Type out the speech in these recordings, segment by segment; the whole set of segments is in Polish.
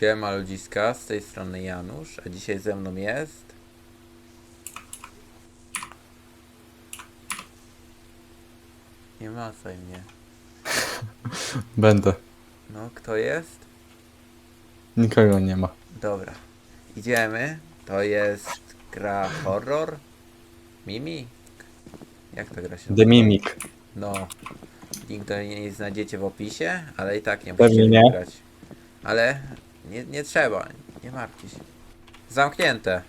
Siema ludziska, z tej strony Janusz, a dzisiaj ze mną jest... Nie macaj mnie. Będę. No, kto jest? Nikogo nie ma. Dobra. Idziemy. To jest gra horror? Mimi? Jak to gra się The nazywa? Mimic. No. Link do niej znajdziecie w opisie, ale i tak nie Pewnie musicie nie. wygrać. Ale nie, nie trzeba, nie martwcie się. Zamknięte.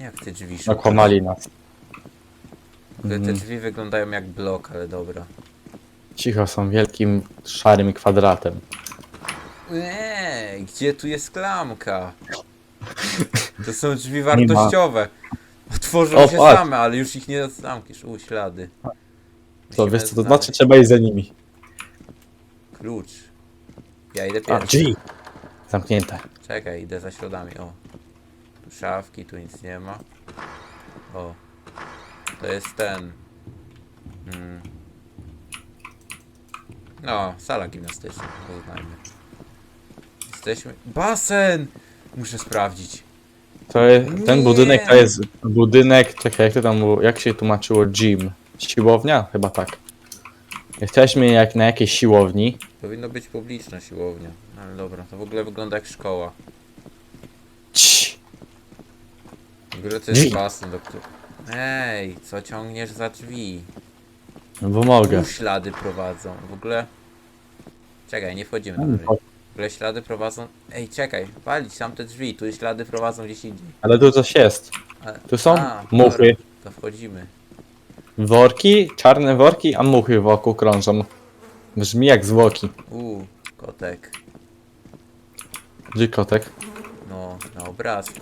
Jak te drzwi szukasz? Okłamali nas. W ogóle Te Mhm. drzwi wyglądają jak blok, ale dobra. Cicho są wielkim szarym kwadratem. Eee, gdzie tu jest klamka? To są drzwi wartościowe. Otworzą O, się patrz. same, ale już ich nie zamkniesz. U, ślady. To Musimy wiesz co to znaleźć znaczy? Trzeba iść za nimi. Klucz. Ja idę A, pierwszy. drzwi! Zamknięte. Czekaj, idę za śladami. O. Tu szafki, tu nic nie ma. O. To jest ten. Mm. No, sala gimnastyczna, uznajmy. Jesteśmy. Basen! Muszę sprawdzić. To jest, ten Nie. budynek to jest budynek, czekaj, jak to tam było, jak się tłumaczyło gym? Siłownia? Chyba tak. Jesteśmy jak na jakiejś siłowni. Powinno być publiczna siłownia. Ale dobra, to w ogóle wygląda jak szkoła. Cii. W ogóle to jest Drzwi. basen, do którego. Ej, co ciągniesz za drzwi? No bo mogę. Tu ślady prowadzą. W ogóle. Czekaj, nie wchodzimy na Mm, drzwi. W ogóle ślady prowadzą. Ej, czekaj, walić tam te drzwi, tu ślady prowadzą gdzieś indziej. Ale tu coś jest. A, Tu są a, muchy, dobra, To wchodzimy. Worki, czarne worki, a muchy wokół krążą. Brzmi jak zwłoki. Uuu, kotek. Gdzie kotek? No, na obrazku.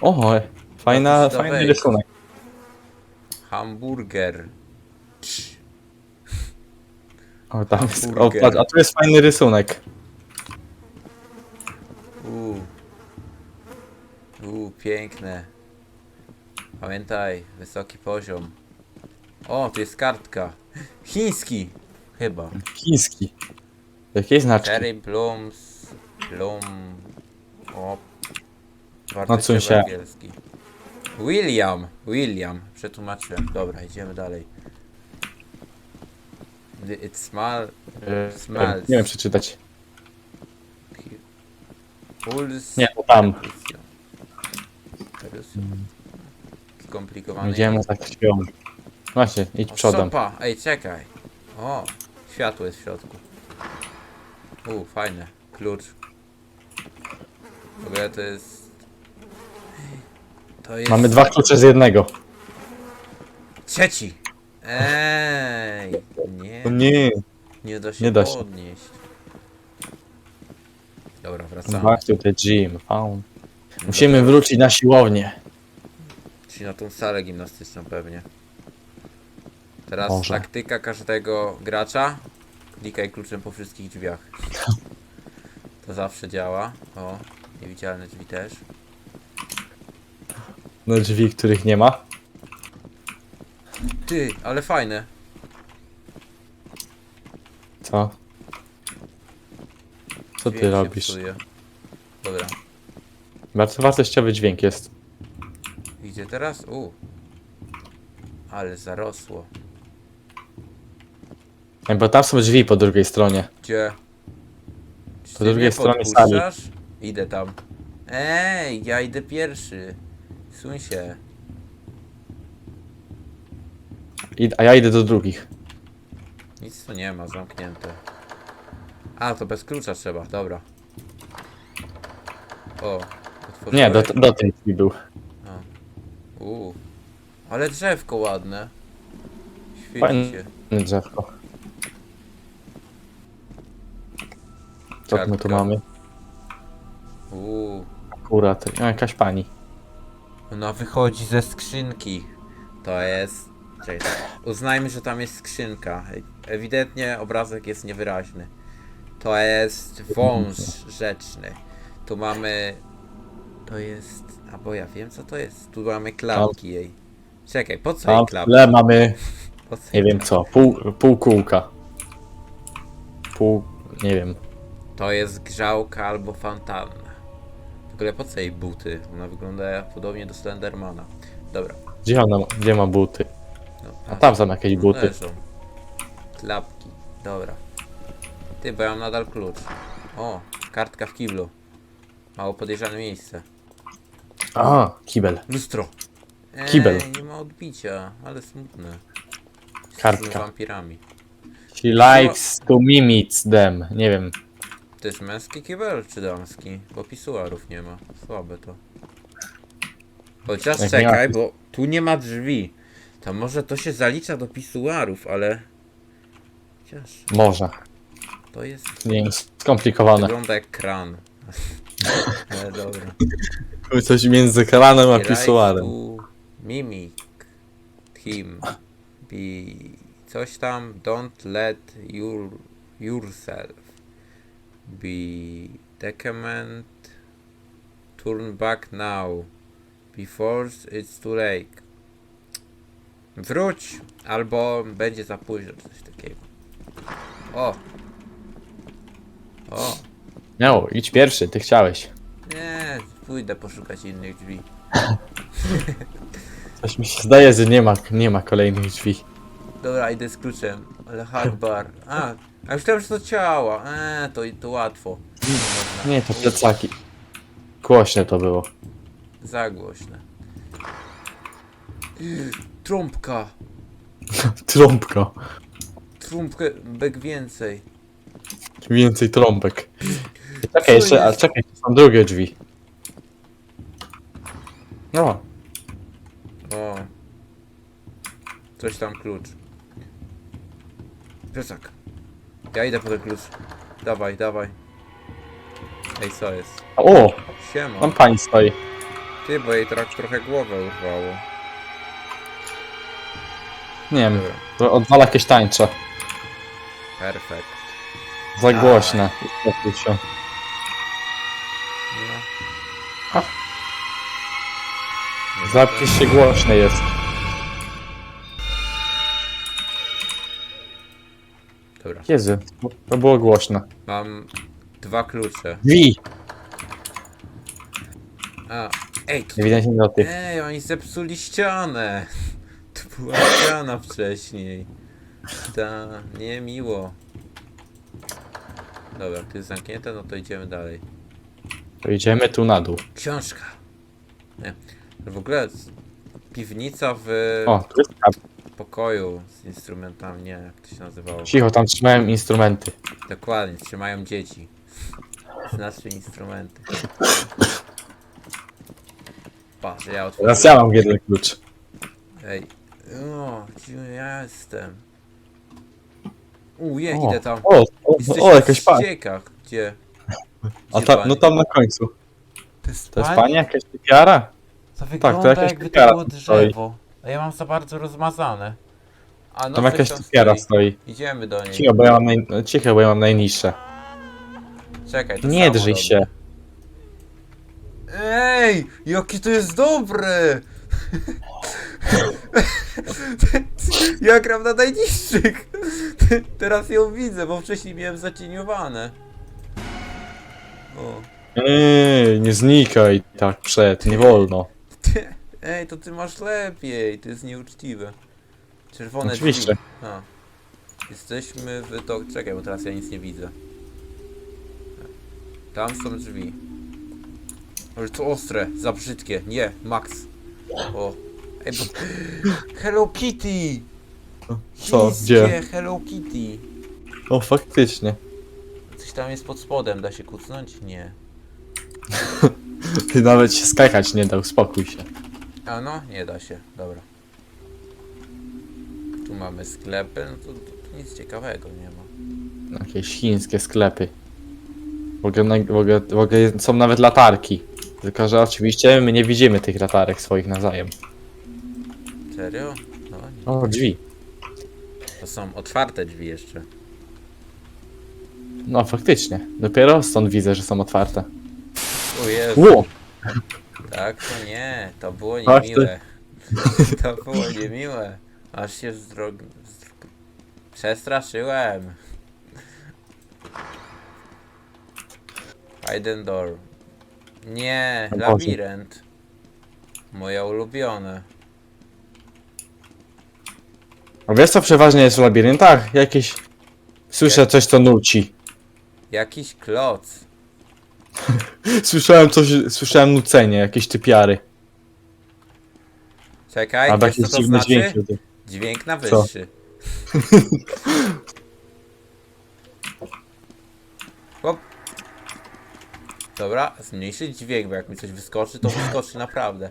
O, fajna, No fajny rysunek. Hamburger. Cz. O, tam jest, o, Hamburger. patrz, a tu jest fajny rysunek. Uuu. Uuu, piękne. Pamiętaj, wysoki poziom. O, tu jest kartka. Chiński. Chyba. Chiński. Jakie znaczki? Cherry Blooms. Bloom. O. No Wartościowy się. angielski. William. William. Przetłumaczyłem. Dobra, idziemy dalej. It small. E, Smells. Nie wiem przeczytać. Pulse. Nie, to tam. Percussion. Skomplikowany. Idziemy za krwią. Właśnie, idź przodem. Sopa. Ej, czekaj. O, światło jest w środku. U, fajne. Klucz. W ogóle to jest... To jest... Mamy dwa klucze z jednego. Trzeci! Ej, nie. O nie. Nie da się nie da się. podnieść. Dobra, wracamy. Właśnie te gym. Faun. Musimy wrócić na siłownię. Czyli na tą salę gimnastyczną pewnie. Teraz Może. taktyka każdego gracza. Klikaj kluczem po wszystkich drzwiach. To zawsze działa. O, niewidzialne drzwi też. No drzwi, których nie ma. Ty, ale fajne. Co? Co Dźwięk ty się robisz? psuje. Dobra, Bardzo wartościowy dźwięk jest. idzie teraz? U. Ale zarosło. Bo tam są drzwi po drugiej stronie. Gdzie? Czy Po ty drugiej mnie stronie podpuszczasz? Idę tam. Ej, ja idę pierwszy. Suń się. I, a ja idę do drugich. Nic tu nie ma, zamknięte. A, to bez klucza trzeba, dobra. O, Nie, do, do tej drzwi był. Uuu. Ale drzewko ładne. Świeci Fajne. się. Drzewko. Co my tu Kartka. mamy? Uuu. Akurat. A, jakaś pani. Ona wychodzi ze skrzynki. To jest... Czekaj, uznajmy, że tam jest skrzynka. Ewidentnie obrazek jest niewyraźny. To jest wąż rzeczny. Tu mamy... To jest... A bo ja wiem co to jest. Tu mamy klapki jej. Czekaj, po co Tam jej w klapki? tle mamy, Po co nie wiem co, pół, pół kółka. Pół, nie wiem. To jest grzałka albo fontanna. W ogóle po co jej buty? Ona wygląda podobnie do Slendermana. Dobra. Gdzie ona, gdzie ma buty? No, A tam są jakieś buty. Leżą. Klapki. Dobra. Ty, bo ja mam nadal klucz. O, kartka w kiblu. Mało podejrzane miejsce. A, kibel. Lustro. Ej, Kibel. nie ma odbicia, ale smutne. Kartka. Wampirami. She likes to mimic them. Nie wiem. To jest męski kibel czy damski? Bo pisuarów nie ma. Słabe to. Chociaż Jak czekaj, bo tu nie ma drzwi. To może to się zalicza do pisuarów, ale... Chociaż Może. to jest... Nie jest skomplikowane. Wygląda jak kran. ale dobra. Coś między kranem a pisuarem. to Mimic him. Be... Coś tam. Don't let your, yourself be decament. Turn back now. Before it's too late. Wróć! Albo będzie za późno, coś takiego. O! O! No, idź pierwszy, ty chciałeś. Nie, pójdę poszukać innych drzwi. Coś mi się zdaje, że nie ma, nie ma kolejnych drzwi. Dobra, idę z kluczem. Ale hardbar. A, a myślałem, że to ciała. Eee, to, to łatwo. Nie, to plecaki. Głośne to było. Za głośne. Yy, Trąbka. Trąbka. Trąbkę bek więcej. Więcej trąbek. Czekaj, jeszcze, a czekaj, to są drugie drzwi. No, O. Coś tam klucz. Plecak. Ja idę po ten klucz. Dawaj, dawaj. Ej, co jest? o, Siema. tam pani stoi. Ty, bo jej trak trochę głowę urwało. Nie wiem, Dobra. to odwala jakieś tańcze. Perfekt. Za głośne. Uspokój się. No. Ha. Nie Zapis się głośny jest. Jezu, to było głośno. Mam dwa klucze. Drzwi! A, ej, tu, Ewidentnie do tych. ej, oni zepsuli ścianę. Tu była ściana wcześniej. Ta, nie miło. Dobra, to jest zamknięte, no to idziemy dalej. To idziemy tu na dół. Książka. Nie. W ogóle piwnica w O, tu jest. Pokoju z instrumentami, nie, jak to się nazywało. Cicho, tam trzymałem instrumenty. Dokładnie, trzymają dzieci. Znaczy instrumenty. Patrz, ja otworzę. Teraz ja mam jeden klucz. Ej. O, gdzie ja jestem? U, je, O, idę tam. o, o, Jesteśmy o jakaś w pani. ściekach. Gdzie? A Gdzie ta, pani? no tam na końcu. To jest, To jest pani jakaś typiara? To wygląda to jakaś jakby to było tam stoi. drzewo. A ja mam za bardzo rozmazane. A no Tam jakaś typiara stoi. Idziemy do niej. Cicho, bo ja mam, naj... Cicho, bo ja mam najniższe. Czekaj, to Nie samo drżyj robię. się. Ej, jakie to jest dobre! ja gram na najniższych. Teraz ją widzę, bo wcześniej miałem zacieniowane. O. Ej, nie znikaj tak przed, nie wolno. Ty, ej, to ty masz lepiej, to jest nieuczciwe. Czerwone Oczywiście. drzwi. A. Jesteśmy w to... Czekaj, bo teraz ja nic nie widzę. Tam są drzwi. Ale to ostre, za brzydkie. Nie, Max. O. Ej, bo... Hello Kitty! Co? Chińskie Gdzie? Hello Kitty. O, faktycznie. Coś tam jest pod spodem, da się kucnąć? Nie. Ty nawet się skakać nie dał, spokój się. A no, nie da się, dobra. Tu mamy sklepy, no to, to, to nic ciekawego nie ma. Jakieś chińskie sklepy. W ogóle, na- w, ogóle, w ogóle są nawet latarki. Tylko, że oczywiście my nie widzimy tych latarek swoich nawzajem. Serio? No, nie. O, drzwi. To są otwarte drzwi jeszcze. No, faktycznie. Dopiero stąd widzę, że są otwarte. O Jezu, Ło! Tak to nie, to było ty. niemiłe. To było niemiłe. Aż się zdrog... zdrog... Przestraszyłem. Hidden door. Nie, Boże. labirynt. Moje ulubione. A wiesz co przeważnie jest w labiryntach? Jakieś... Słyszę coś co nuci. Jakiś kloc. Słyszałem coś, słyszałem nucenie, jakieś typiary. Czekaj, Albo wiesz co to dziwne znaczy? dźwięki. Dźwięk na Co? wyższy. Hop. Dobra, zmniejszyć dźwięk, bo jak mi coś wyskoczy, to wyskoczy naprawdę.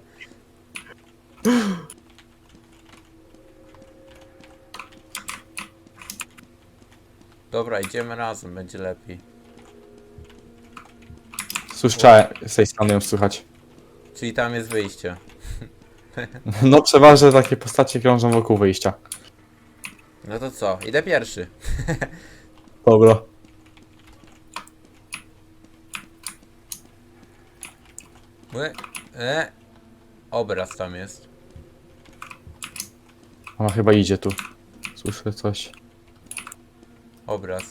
Dobra, idziemy razem, będzie lepiej. Słyszałem, z tej strony ją słychać. Czyli tam jest wyjście. No przeważnie takie postacie krążą wokół wyjścia. No to co? Idę pierwszy. Dobra. E, e, obraz tam jest. Ona chyba idzie tu. Słyszę coś. Obraz.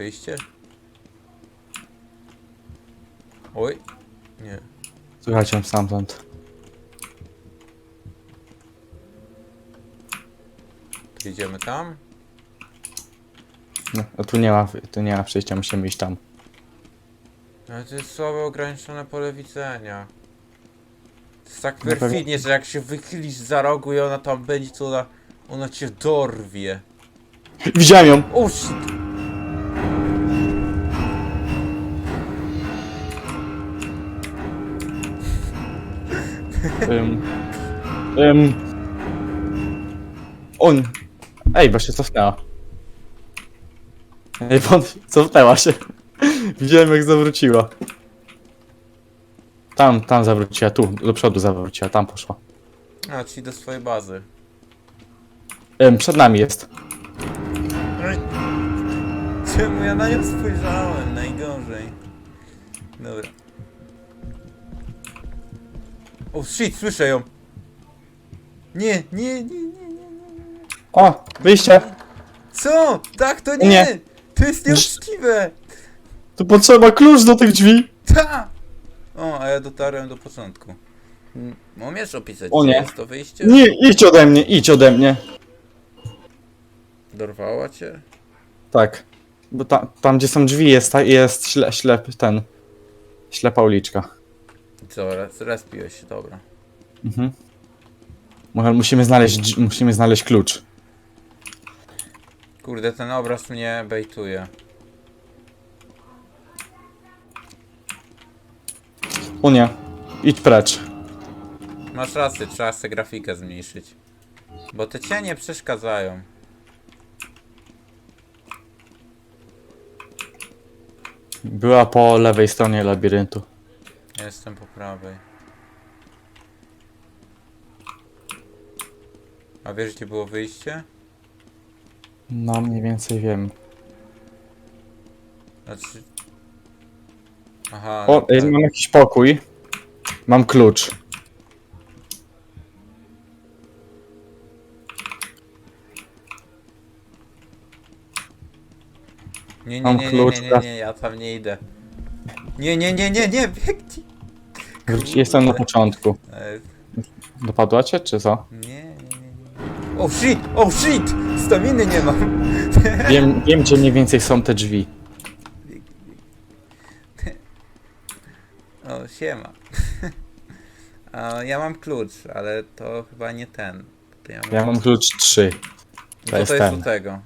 Wyjście? Oj. Nie. Słychać ją stamtąd. To idziemy tam? No, a tu nie ma, tu nie ma przejścia, musimy iść tam. Ale to jest słabe ograniczone pole widzenia. To jest tak No pewnie- perfidnie, że jak się wychylisz za rogu i ona tam będzie, to ona, ona cię dorwie. Widziałem ją! O shit! Ym, ym, on. Ej, się cofnęła. Ej, bo cofnęła się. Widziałem jak zawróciła. Tam, tam zawróciła, tu, do przodu zawróciła, tam poszła. A, czyli do swojej bazy. Ym, przed nami jest. Czemu ja na nią spojrzałem? Najgorzej. Dobra. O shit, słyszę ją! Nie, nie, nie, nie, nie. O, wyjście! Co? Tak, to nie! Nie. To jest nieuczciwe! Tu potrzeba klucz do tych drzwi! Ta! O, a ja dotarłem do początku. Umiesz opisać, O gdzie nie. jest to wyjście? Nie, idź ode mnie, idź ode mnie. Dorwała cię? Tak. Bo ta, tam gdzie są drzwi jest, ta- jest śle, ślep, ten. Ślepa uliczka. Co, res- respiłeś się, dobra. Mhm. Może Musimy znaleźć, musimy znaleźć klucz. Kurde, ten obraz mnie bejtuje. O nie. Idź precz. Masz rację, trzeba sobie grafikę zmniejszyć. Bo te cienie przeszkadzają. Była po lewej stronie labiryntu. Jestem po prawej. A wiesz gdzie było wyjście? No, mniej więcej wiem. Znaczy... Aha, O, no ej, tak. mam jakiś pokój. Mam klucz. Nie, nie, nie, nie, nie, nie, tak. nie, ja tam nie idę. Nie, nie, nie, nie, nie, biegnij! Jestem na początku. E, Dopadła cię, czy co? nie, nie, nie, nie. Oh shit! Oh shit! Staminy nie mam! Wiem, wiem gdzie mniej więcej są te drzwi. O, siema. A, ja mam klucz, ale to chyba nie ten. To ja mam... Klucz 3. no to to jest jest ten. do tego.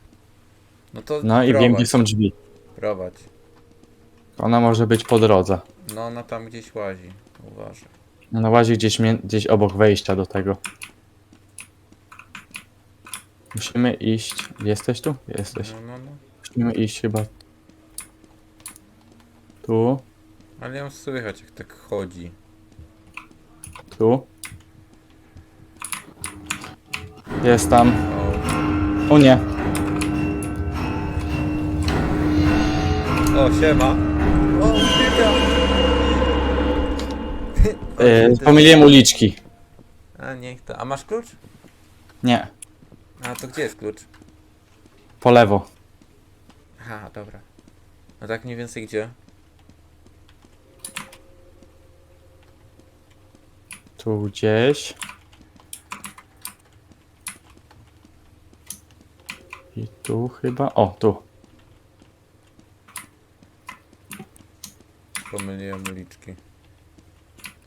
No to No i prowadź, wiem gdzie są drzwi. prowadź. Ona może być po drodze. No ona tam gdzieś łazi. Uważaj. Łazi gdzieś, mie- gdzieś obok wejścia do tego. Musimy iść. Jesteś tu? Jesteś. No, no, no. Musimy iść chyba. Tu, Ale ją słychać jak tak chodzi. tu. Jest tam. O, O nie. o siema. O, ucieka! E, pomyliłem uliczki. A niech to. A masz klucz? Nie. A to gdzie jest klucz? po lewo. Aha, dobra. No tak mniej więcej gdzie? Tu gdzieś. I tu chyba. O, tu. Pomyliłem uliczki.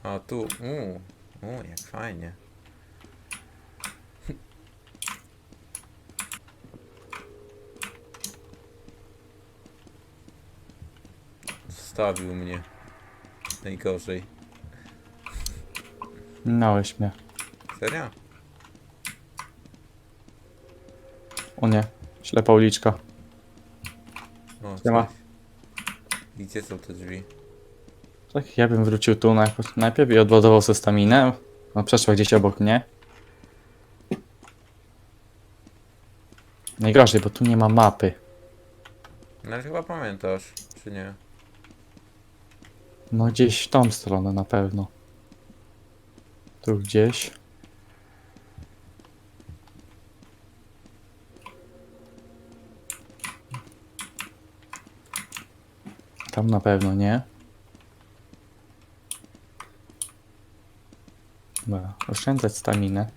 A tu, uuu, uuu, jak fajnie. Zostawił mnie. Najgorzej. Minąłeś mnie. Serio? O nie. Ślepa uliczka. O, Siema. cześć. I Gdzie są te drzwi? Tak, ja bym wrócił tu najpierw, najpierw i odładował sobie staminę. No przeszła gdzieś obok mnie. Najgorzej, bo tu nie ma mapy. No ale chyba pamiętasz, czy nie? No gdzieś w tą stronę na pewno. Tu gdzieś. Tam na pewno nie. Dobra, oszczędzać staminę.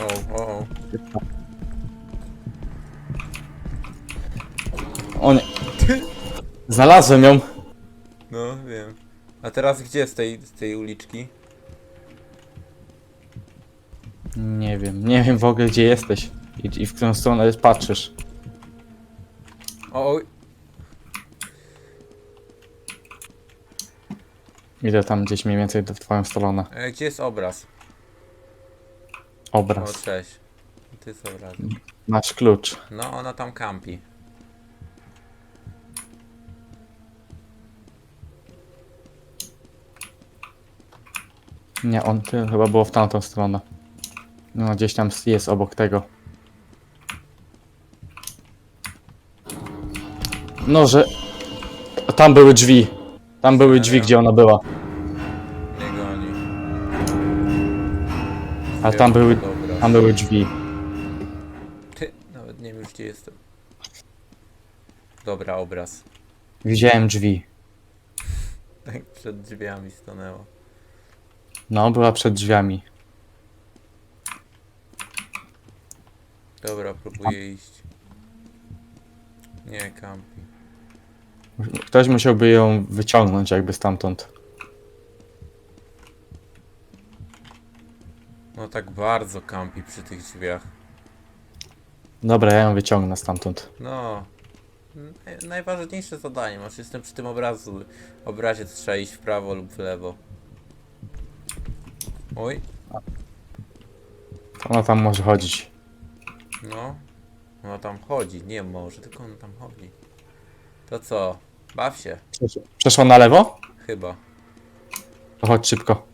O, o, o. O nie! Znalazłem ją! No, wiem. A teraz gdzie z tej, z tej uliczki? Nie wiem, nie wiem w ogóle gdzie jesteś i, i w którą stronę patrzysz. O, oj. Idę tam gdzieś mniej więcej w twoją stronę. E, Gdzie jest obraz? O, Obraz. cześć. Ty jest obraz. Masz klucz. No, ona tam kampi. Nie, on ty, chyba było w tamtą stronę. No gdzieś tam jest obok tego. No, że... Tam były drzwi. Tam były drzwi, gdzie ona była. Nie goni. A tam były, Dobra. tam były drzwi. Ty, nawet nie wiem już gdzie jestem. Dobra, obraz. Widziałem drzwi. Tak przed drzwiami stanęła. No, była przed drzwiami. Dobra, próbuję iść. Nie, kampi. Ktoś musiałby ją wyciągnąć jakby stamtąd. No tak bardzo kampi przy tych drzwiach. Dobra, ja ją wyciągnę stamtąd. No. Naj- Najważniejsze zadanie, masz jestem przy tym obrazu. Obrazie to trzeba iść w prawo lub w lewo. Oj, Ona tam może chodzić. no. Ona tam chodzi, nie może, tylko ona tam chodzi. To co? Baw się, Przesz- Przeszła na lewo? chyba. To chodź szybko.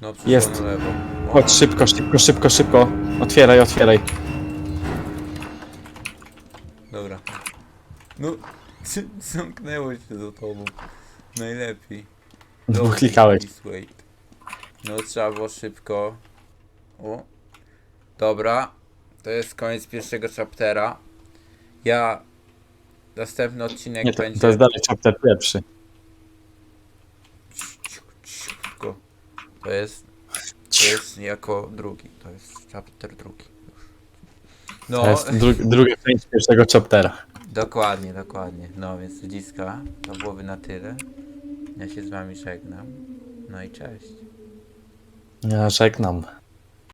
No, przyszło Jest. na lewo. O, Chodź szybko, szybko, szybko, szybko. Otwieraj, otwieraj. Dobra. No, zamknęło się za tobą. Najlepiej. Bo klikałeś. please wait. No trzeba było szybko. O. Dobra. To jest koniec pierwszego chaptera. Ja... Następny odcinek Nie, to, będzie... to jest dalej chapter pierwszy. To jest... To jest jako drugi. To jest chapter drugi. No, To jest dru druga część pierwszego chaptera. dokładnie, dokładnie. No więc ludziska, to byłoby na tyle. Ja się z wami żegnam. No i cześć. Ja żegnam.